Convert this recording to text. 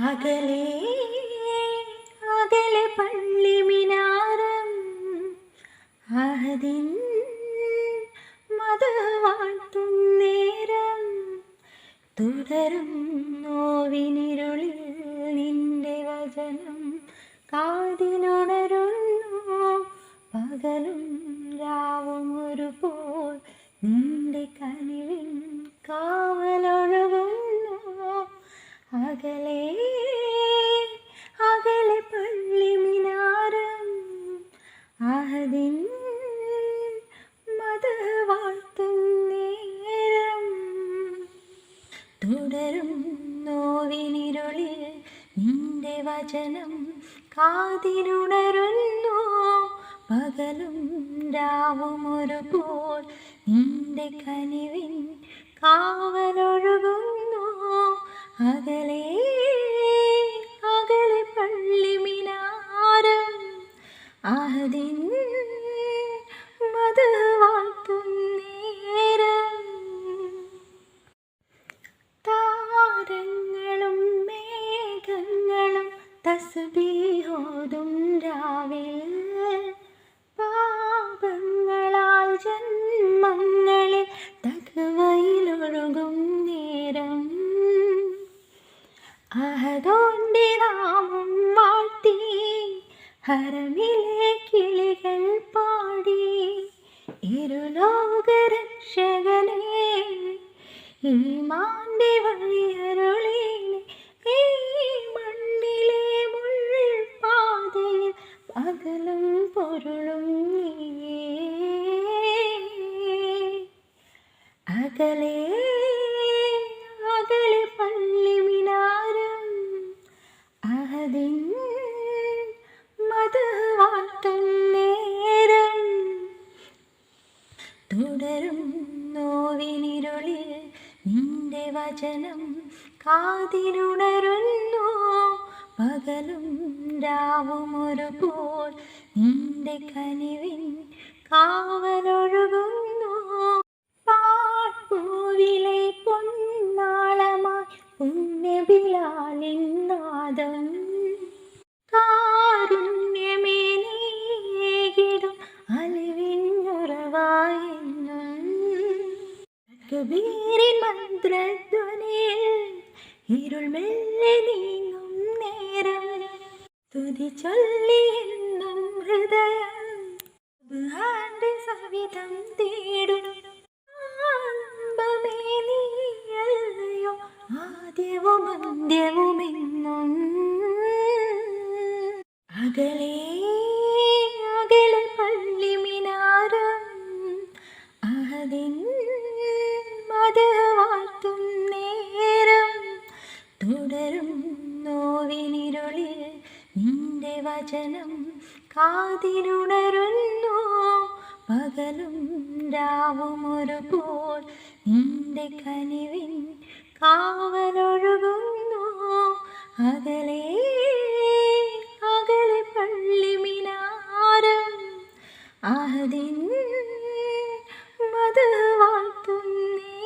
അകലെ അകലെ പള്ളി മിനാരം. അഹദിൻ മത വാഴ്ത്തും നേരം. തുടരും നോവിനിരുളിൽ നിന്റെ വചനം. കാതിനുണരുന്നു പകലും രാവും ഒരുപോൽ. നിന്റെ കനിവിൻ കാവലൊഴുകുന്നു അഹദിൻ വാഴ്ത്തും നേരം വചനം കാതിലുണരുന്നു. പകലും രാവും ഒരുപോൽ നിന്റെ കനിവിൻ കാവലൊഴുകുന്നു. അകലെ അകലെ പള്ളി മിനാരം. ആഹദിൻ തസ്ബീഹോതും രാവിൽ പാപങ്ങളാൽ ജന്മങ്ങളിൽ തകവയിലൊഴുകും നേരം. അഹദോന്റെ നാമം വാഴ്ത്തി ഹരമിലെ കിളികൾ പാടി. ഇരുലോകരക്ഷകനെ ഈമാന്റെ വഴിയരുളിനെ അകലെ അകലെ പള്ളി മിനാരം. അഹദിൻ മത വാഴ്ത്തും നേരം. തുടരും നോവിനിരുളിൽ നിന്റെ വചനം. കാതിലുണരുന്നു പകലും രാവും ഒരുപോൽ നിന്റെ കനിവിൻ കാവലൊഴുകുന്നു പാഴ്പൂവിലെ പൊന്നാളമായി പുണ്യബിലാലിൻ നാദം കാരുണ്യമേ നീകിടും അലിവിന്നുറവായെന്നും കബീരിൻ ഇരുൾ മെല്ലെ നീങ്ങും നേരം. തുതി ചൊല്ലിയെന്നും ഹൃദയം. സവിധം തേടും. ആദ്യവും അകലേ അകലെ അകലെ പള്ളി മിനാരം അഹദിൻ മത വാഴ്ത്തും നേരം. തുടരും നോവിനിരുളിൽ നിന്റെ വചനം. കാതിലുണരുന്നു പകലും രാവും ഒരുപോൽ നിന്റെ കനിവിൻ കാവലൊഴുകുന്നു അകലേ അകലെ പള്ളി മിനാരം. ആദിൻ മത് വാഴ്ത്തുന്നേ